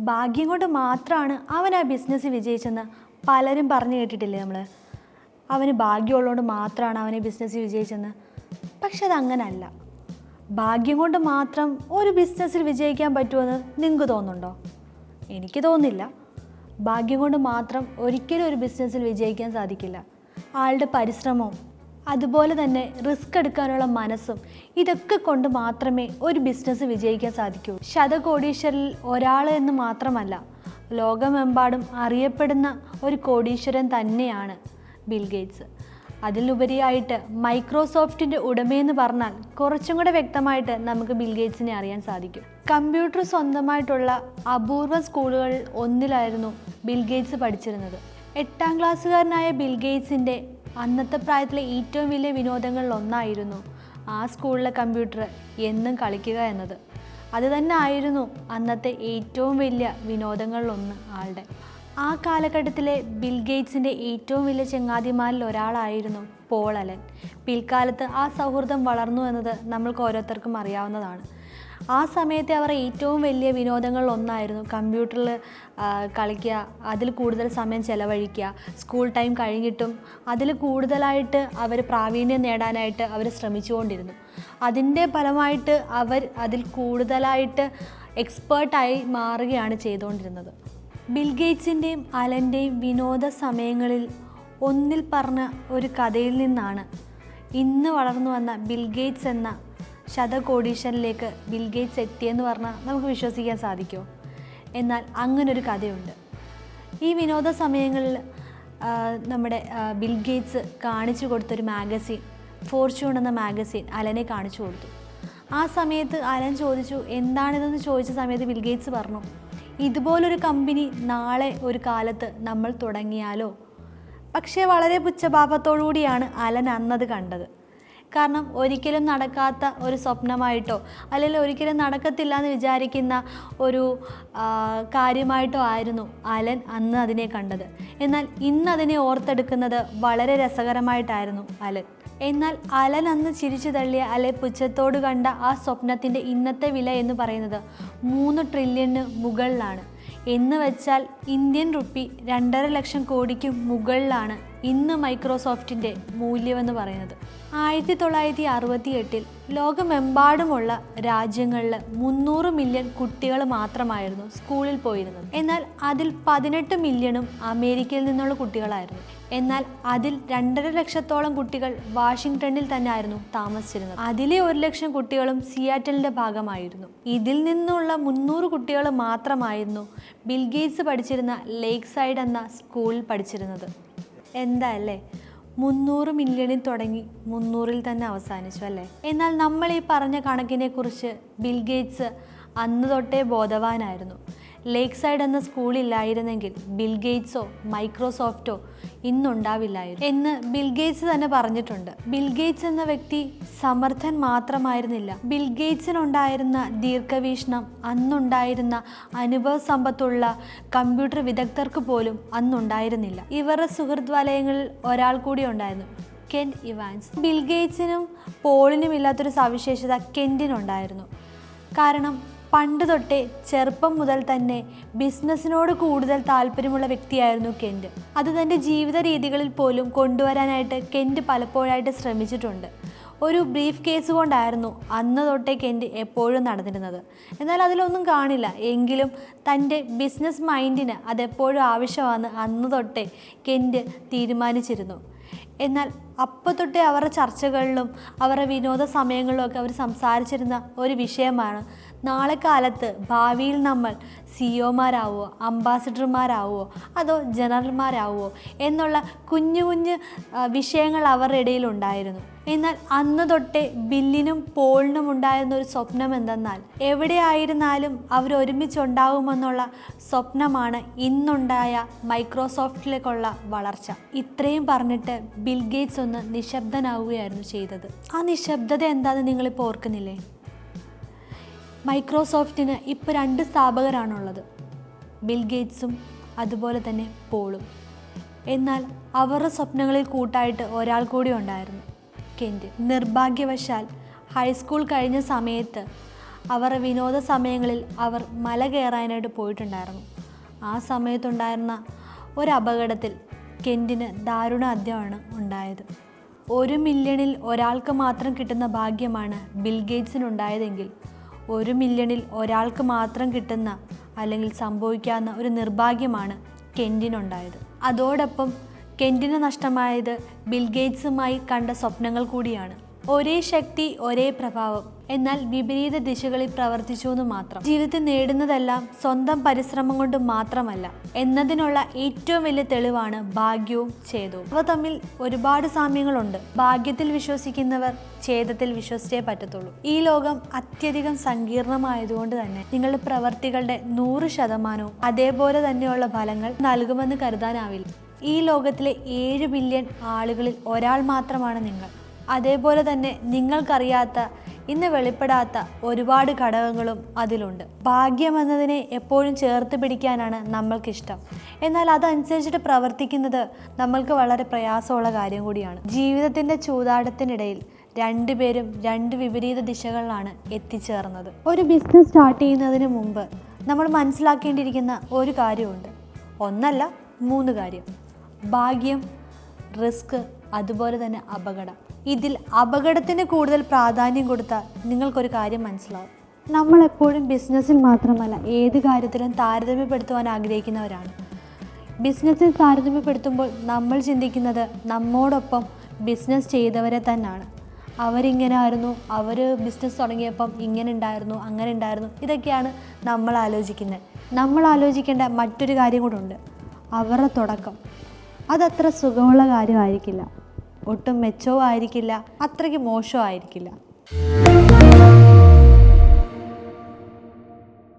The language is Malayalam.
ഭാഗ്യം കൊണ്ട് മാത്രമാണ് അവൻ ആ ബിസിനസ് വിജയിച്ചെന്ന് പലരും പറഞ്ഞു കേട്ടിട്ടില്ലേ നമ്മൾ അവന് ഭാഗ്യമുള്ളതുകൊണ്ട് മാത്രമാണ് അവനെ ബിസിനസ് വിജയിച്ചെന്ന്. പക്ഷെ അതങ്ങനല്ല. ഭാഗ്യം കൊണ്ട് മാത്രം ഒരു ബിസിനസ്സിൽ വിജയിക്കാൻ പറ്റുമെന്ന് നിങ്ങൾക്ക് തോന്നുന്നുണ്ടോ? എനിക്ക് തോന്നില്ല ഭാഗ്യം കൊണ്ട് മാത്രം ഒരിക്കലും ഒരു ബിസിനസ്സിൽ വിജയിക്കാൻ സാധിക്കില്ല. ആളുടെ പരിശ്രമവും അതുപോലെ തന്നെ റിസ്ക് എടുക്കാനുള്ള മനസ്സും ഇതൊക്കെ കൊണ്ട് മാത്രമേ ഒരു ബിസിനസ് വിജയിക്കാൻ സാധിക്കൂ. ശതകോടീശ്വരിൽ ഒരാൾ എന്ന് മാത്രമല്ല ലോകമെമ്പാടും അറിയപ്പെടുന്ന ഒരു കോടീശ്വരൻ തന്നെയാണ് ബിൽ ഗേറ്റ്സ്. അതിലുപരിയായിട്ട് മൈക്രോസോഫ്റ്റിന്റെ ഉടമയെന്ന് പറഞ്ഞാൽ കുറച്ചും കൂടെ വ്യക്തമായിട്ട് നമുക്ക് ബിൽ ഗേറ്റ്സിനെ അറിയാൻ സാധിക്കും. കമ്പ്യൂട്ടർ സ്വന്തമായിട്ടുള്ള അപൂർവ സ്കൂളുകളിൽ ഒന്നിലായിരുന്നു ബിൽ ഗേറ്റ്സ് പഠിച്ചിരുന്നത്. എട്ടാം ക്ലാസ്സുകാരനായ ബിൽ ഗേറ്റ്സിന്റെ അന്നത്തെ പ്രായത്തിലെ ഏറ്റവും വലിയ വിനോദങ്ങളിൽ ഒന്നായിരുന്നു ആ സ്കൂളിലെ കമ്പ്യൂട്ടർ എന്നും കളിക്കുക എന്നത്. അത് തന്നെ ആയിരുന്നു അന്നത്തെ ഏറ്റവും വലിയ വിനോദങ്ങളിലൊന്ന് ആളുടെ. ആ കാലഘട്ടത്തിലെ ബിൽ ഗേറ്റ്സിന്റെ ഏറ്റവും വലിയ ചങ്ങാതിമാരിൽ ഒരാളായിരുന്നു പോൾ അലൻ. പിൽക്കാലത്ത് ആ സൗഹൃദം വളർന്നു എന്നത് നമ്മൾക്ക് ഓരോരുത്തർക്കും അറിയാവുന്നതാണ്. ആ സമയത്തെ അവർ ഏറ്റവും വലിയ വിനോദങ്ങളിൽ ഒന്നായിരുന്നു. കമ്പ്യൂട്ടറിൽ കളിക്കുക അതിൽ കൂടുതൽ സമയം ചിലവഴിക്കുക സ്കൂൾ ടൈം കഴിഞ്ഞിട്ടും അതിൽ കൂടുതലായിട്ട് അവർ പ്രാവീണ്യം നേടാനായിട്ട് അവർ ശ്രമിച്ചുകൊണ്ടിരുന്നു. അതിന്റെ ഫലമായിട്ട് അവർ അതിൽ കൂടുതലായിട്ട് എക്സ്പേർട്ടായി മാറുകയാണ് ചെയ്തുകൊണ്ടിരുന്നത്. ബിൽഗേറ്റ്സിന്റെയും അലന്റെയും വിനോദ സമയങ്ങളിൽ ഒന്നിൽ പറഞ്ഞ ഒരു കഥയിൽ നിന്നാണ് ഇന്ന് വളർന്നു വന്ന ബിൽഗേറ്റ്സ് എന്ന ശതകോടീശ്വരിലേക്ക് ബിൽഗേറ്റ്സ് എത്തിയെന്ന് പറഞ്ഞാൽ നമുക്ക് വിശ്വസിക്കാൻ സാധിക്കുമോ എന്നാൽ അങ്ങനൊരു കഥയുണ്ട്. ഈ വിനോദ സമയങ്ങളിൽ നമ്മുടെ ബിൽഗേറ്റ്സ് ബിൽ ഗേറ്റ്സ് കാണിച്ചു കൊടുത്തൊരു മാഗസീൻ ഫോർച്യൂൺ എന്ന മാഗസിൻ അലനെ കാണിച്ചു കൊടുത്തു. ആ സമയത്ത് അലൻ ചോദിച്ചു എന്താണിതെന്ന് ചോദിച്ച സമയത്ത് ബിൽഗേറ്റ്സ് പറഞ്ഞു ഇതുപോലൊരു കമ്പനി നാളെ ഒരു കാലത്ത് നമ്മൾ തുടങ്ങിയാലോ? പക്ഷേ വളരെ പുച്ഛഭാവത്തോടു കൂടിയാണ് അലൻ അന്നത് കണ്ടത്. കാരണം ഒരിക്കലും നടക്കാത്ത ഒരു സ്വപ്നമായിട്ടോ അല്ലെങ്കിൽ ഒരിക്കലും നടക്കത്തില്ല എന്ന് വിചാരിക്കുന്ന ഒരു കാര്യമായിട്ടോ ആയിരുന്നു അലൻ അന്ന് അതിനെ കണ്ടത്. എന്നാൽ ഇന്ന് അതിനെ ഓർത്തെടുക്കുന്നത് വളരെ രസകരമായിട്ടായിരുന്നു അലൻ. എന്നാൽ അലൻ അന്ന് ചിരിച്ചു തള്ളിയ അല്ലെ പുച്ഛത്തോട് കണ്ട ആ സ്വപ്നത്തിന്റെ ഇന്നത്തെ വില എന്ന് പറയുന്നത് മൂന്ന് ട്രില്യണ് മുകളിലാണ്. എന്ന് വെച്ചാൽ ഇന്ത്യൻ റുപ്പി രണ്ടര ലക്ഷം കോടിക്ക് മുകളിലാണ് ഇന്ന് മൈക്രോസോഫ്റ്റിന്റെ മൂല്യമെന്ന് പറയുന്നത്. ആയിരത്തി തൊള്ളായിരത്തി അറുപത്തി എട്ടിൽ ലോകമെമ്പാടുമുള്ള രാജ്യങ്ങളിൽ മുന്നൂറ് മില്യൺ കുട്ടികൾ മാത്രമായിരുന്നു സ്കൂളിൽ പോയിരുന്നത്. എന്നാൽ അതിൽ പതിനെട്ട് മില്യണും അമേരിക്കയിൽ നിന്നുള്ള കുട്ടികളായിരുന്നു. എന്നാൽ അതിൽ രണ്ടര ലക്ഷത്തോളം കുട്ടികൾ വാഷിങ്ടണിൽ തന്നെ ആയിരുന്നു താമസിച്ചിരുന്നത്. അതിലെ ഒരു ലക്ഷം കുട്ടികളും സിയാറ്റലിന്റെ ഭാഗമായിരുന്നു. ഇതിൽ നിന്നുള്ള മുന്നൂറ് കുട്ടികൾ മാത്രമായിരുന്നു ബിൽഗേറ്റ്സ് പഠിച്ചിരുന്ന ലേക്ക് സൈഡ് എന്ന സ്കൂളിൽ പഠിച്ചിരുന്നത്. എന്താ അല്ലേ മുന്നൂറ് മില്യണിൽ തുടങ്ങി മുന്നൂറിൽ തന്നെ അവസാനിച്ചു അല്ലേ? എന്നാൽ നമ്മൾ ഈ പറഞ്ഞ കണക്കിനെ കുറിച്ച് ബിൽ ഗേറ്റ്സ് അന്ന് തൊട്ടേ ബോധവാനായിരുന്നു. ലേക്ക് സൈഡ് എന്ന സ്കൂളില്ലായിരുന്നെങ്കിൽ ബിൽ ഗേറ്റ്സോ മൈക്രോസോഫ്റ്റോ ഇന്നുണ്ടാവില്ലായിരുന്നു. എന്ന് ബിൽ ഗേറ്റ്സ് തന്നെ പറഞ്ഞിട്ടുണ്ട്. ബിൽ ഗേറ്റ്സ് എന്ന വ്യക്തി സമർത്ഥൻ മാത്രമായിരുന്നില്ല. ബിൽ ഗേറ്റ്സിനുണ്ടായിരുന്ന ദീർഘവീക്ഷണം അന്നുണ്ടായിരുന്ന അനുഭവ സമ്പത്തുള്ള കമ്പ്യൂട്ടർ വിദഗ്ധർക്ക് പോലും അന്നുണ്ടായിരുന്നില്ല. ഇവരുടെ സുഹൃത്ത് വലയങ്ങളിൽ ഒരാൾ കൂടി ഉണ്ടായിരുന്നു കെൻ ഇവാൻസ്. ബിൽ ഗേറ്റ്സിനും പോളിനും ഇല്ലാത്തൊരു സവിശേഷത കെന്റിനുണ്ടായിരുന്നു കാരണം പണ്ട് തൊട്ടേ ചെറുപ്പം മുതൽ തന്നെ ബിസിനസ്സിനോട് കൂടുതൽ താല്പര്യമുള്ള വ്യക്തിയായിരുന്നു കെന്റ് അത് തന്റെ ജീവിത രീതികളിൽ പോലും കൊണ്ടുവരാനായിട്ട് കെന്റ് പലപ്പോഴായിട്ട് ശ്രമിച്ചിട്ടുണ്ട്. ഒരു ബ്രീഫ് കേസ് കൊണ്ടായിരുന്നു അന്ന് തൊട്ടേ കെന്റ് എപ്പോഴും നടന്നിരുന്നത്. എന്നാൽ അതിലൊന്നും കാണില്ല. എങ്കിലും തന്റെ ബിസിനസ് മൈൻഡിന് അതെപ്പോഴും ആവശ്യമാണ് അന്ന് തൊട്ടേ കെന്റ് തീരുമാനിച്ചിരുന്നു. എന്നാൽ അപ്പോൾ തൊട്ടേ അവരുടെ ചർച്ചകളിലും അവരുടെ വിനോദ സമയങ്ങളിലും ഒക്കെ അവർ സംസാരിച്ചിരുന്ന ഒരു വിഷയമാണ്. നാളെ കാലത്ത് ഭാവിയിൽ നമ്മൾ സിഇഒമാരാവുമോ അംബാസിഡർമാരാവോ അതോ ജനറൽമാരാവുമോ എന്നുള്ള കുഞ്ഞു കുഞ്ഞു വിഷയങ്ങൾ അവരുടെ ഇടയിലുണ്ടായിരുന്നു എന്നാൽ അന്ന് തൊട്ടേ ബില്ലിനും പോളിനും ഉണ്ടായിരുന്ന ഒരു സ്വപ്നം എന്തെന്നാൽ എവിടെയായിരുന്നാലും അവർ ഒരുമിച്ചുണ്ടാകുമെന്നുള്ള സ്വപ്നമാണ് ഇന്നുണ്ടായ മൈക്രോസോഫ്റ്റിലേക്കുള്ള വളർച്ച. ഇത്രയും പറഞ്ഞിട്ട് ബിൽ ഗേറ്റ്സ് ഒന്ന് നിശബ്ദനാവുകയായിരുന്നു ചെയ്തത്. ആ നിശബ്ദത എന്താണെന്ന് നിങ്ങളിപ്പോൾ ഓർക്കുന്നില്ലേ? മൈക്രോസോഫ്റ്റിന് ഇപ്പോൾ രണ്ട് സ്ഥാപകരാണുള്ളത്. ബിൽ ഗേറ്റ്സും അതുപോലെ തന്നെ പോളും. എന്നാൽ അവരുടെ സ്വപ്നങ്ങളിൽ കൂട്ടായിട്ട് ഒരാൾ കൂടി ഉണ്ടായിരുന്നു. കെന്റ് നിർഭാഗ്യവശാൽ ഹൈസ്കൂൾ കഴിഞ്ഞ സമയത്ത് അവരുടെ വിനോദ സമയങ്ങളിൽ അവർ മല കയറാനായിട്ട് പോയിട്ടുണ്ടായിരുന്നു. ആ സമയത്തുണ്ടായിരുന്ന ഒരു അപകടത്തിൽ കെന്റിന് ദാരുണ അന്ത്യമാണ് ഉണ്ടായത്. ഒരു മില്യണിൽ ഒരാൾക്ക് മാത്രം കിട്ടുന്ന ഭാഗ്യമാണ് ബിൽ ഗേറ്റ്സിനുണ്ടായതെങ്കിൽ ഒരു മില്യണിൽ ഒരാൾക്ക് മാത്രം കിട്ടുന്ന അല്ലെങ്കിൽ സംഭവിക്കാവുന്ന ഒരു നിർഭാഗ്യമാണ് കെന്റിനുണ്ടായത് അതോടൊപ്പം കെന്റിന് നഷ്ടമായത് ബിൽ ഗേറ്റ്സുമായി കണ്ട സ്വപ്നങ്ങൾ കൂടിയാണ്. ഒരേ ശക്തി ഒരേ പ്രഭാവം. എന്നാൽ വിപരീത ദിശകളിൽ പ്രവർത്തിച്ചു എന്ന് മാത്രം. ജീവിതത്തിൽ നേടുന്നതെല്ലാം സ്വന്തം പരിശ്രമം കൊണ്ട് മാത്രമല്ല. എന്നതിനുള്ള ഏറ്റവും വലിയ തെളിവാണ് ഭാഗ്യവും ഛേദവും. അവ തമ്മിൽ ഒരുപാട് സാമ്യങ്ങളുണ്ട്. ഭാഗ്യത്തിൽ വിശ്വസിക്കുന്നവർ ഛേദത്തിൽ വിശ്വസിച്ചേ പറ്റത്തുള്ളൂ. ഈ ലോകം അത്യധികം സങ്കീർണമായതുകൊണ്ട് തന്നെ നിങ്ങളുടെ പ്രവർത്തികളുടെ നൂറ് ശതമാനവും അതേപോലെ തന്നെയുള്ള ഫലങ്ങൾ നൽകുമെന്ന് കരുതാനാവില്ല. ഈ ലോകത്തിലെ ഏഴ് ബില്യൺ ആളുകളിൽ ഒരാൾ മാത്രമാണ് നിങ്ങൾ. അതേപോലെ തന്നെ നിങ്ങൾക്കറിയാത്ത ഇന്ന് വെളിപ്പെടാത്ത ഒരുപാട് ഘടകങ്ങളും അതിലുണ്ട്. ഭാഗ്യം എന്നതിനെ എപ്പോഴും ചേർത്ത് പിടിക്കാനാണ് നമ്മൾക്കിഷ്ടം. എന്നാൽ അതനുസരിച്ചിട്ട് പ്രവർത്തിക്കുന്നത് നമ്മൾക്ക് വളരെ പ്രയാസമുള്ള കാര്യം കൂടിയാണ്. ജീവിതത്തിന്റെ ചൂതാട്ടത്തിനിടയിൽ രണ്ടുപേരും രണ്ട് വിപരീത ദിശകളിലാണ് എത്തിച്ചേർന്നത്. ഒരു ബിസിനസ് സ്റ്റാർട്ട് ചെയ്യുന്നതിന് മുമ്പ് നമ്മൾ മനസ്സിലാക്കേണ്ടിയിരിക്കുന്ന ഒരു കാര്യമുണ്ട്. ഒന്നല്ല മൂന്ന് കാര്യം. ഭാഗ്യം റിസ്ക് അതുപോലെ തന്നെ അപകടം. ഇതിൽ അപകടത്തിന് കൂടുതൽ പ്രാധാന്യം കൊടുത്താൽ നിങ്ങൾക്കൊരു കാര്യം മനസ്സിലാവും. നമ്മളെപ്പോഴും ബിസിനസ്സിൽ മാത്രമല്ല ഏത് കാര്യത്തിലും താരതമ്യപ്പെടുത്തുവാൻ ആഗ്രഹിക്കുന്നവരാണ്. ബിസിനസ്സിൽ താരതമ്യപ്പെടുത്തുമ്പോൾ നമ്മൾ ചിന്തിക്കുന്നത് നമ്മോടൊപ്പം ബിസിനസ് ചെയ്തവരെ തന്നെയാണ് അവരിങ്ങനെ ആയിരുന്നു അവർ ബിസിനസ് തുടങ്ങിയപ്പം ഇങ്ങനെ ഉണ്ടായിരുന്നു അങ്ങനെ ഉണ്ടായിരുന്നു ഇതൊക്കെയാണ് നമ്മൾ ആലോചിക്കുന്നത്. നമ്മൾ ആലോചിക്കേണ്ട മറ്റൊരു കാര്യം കൂടെ ഉണ്ട് അവരുടെ തുടക്കം. അതത്ര സുഖമുള്ള കാര്യമായിരിക്കില്ല. ഒട്ടും മെച്ചവും ആയിരിക്കില്ല അത്രയ്ക്ക് മോശവും ആയിരിക്കില്ല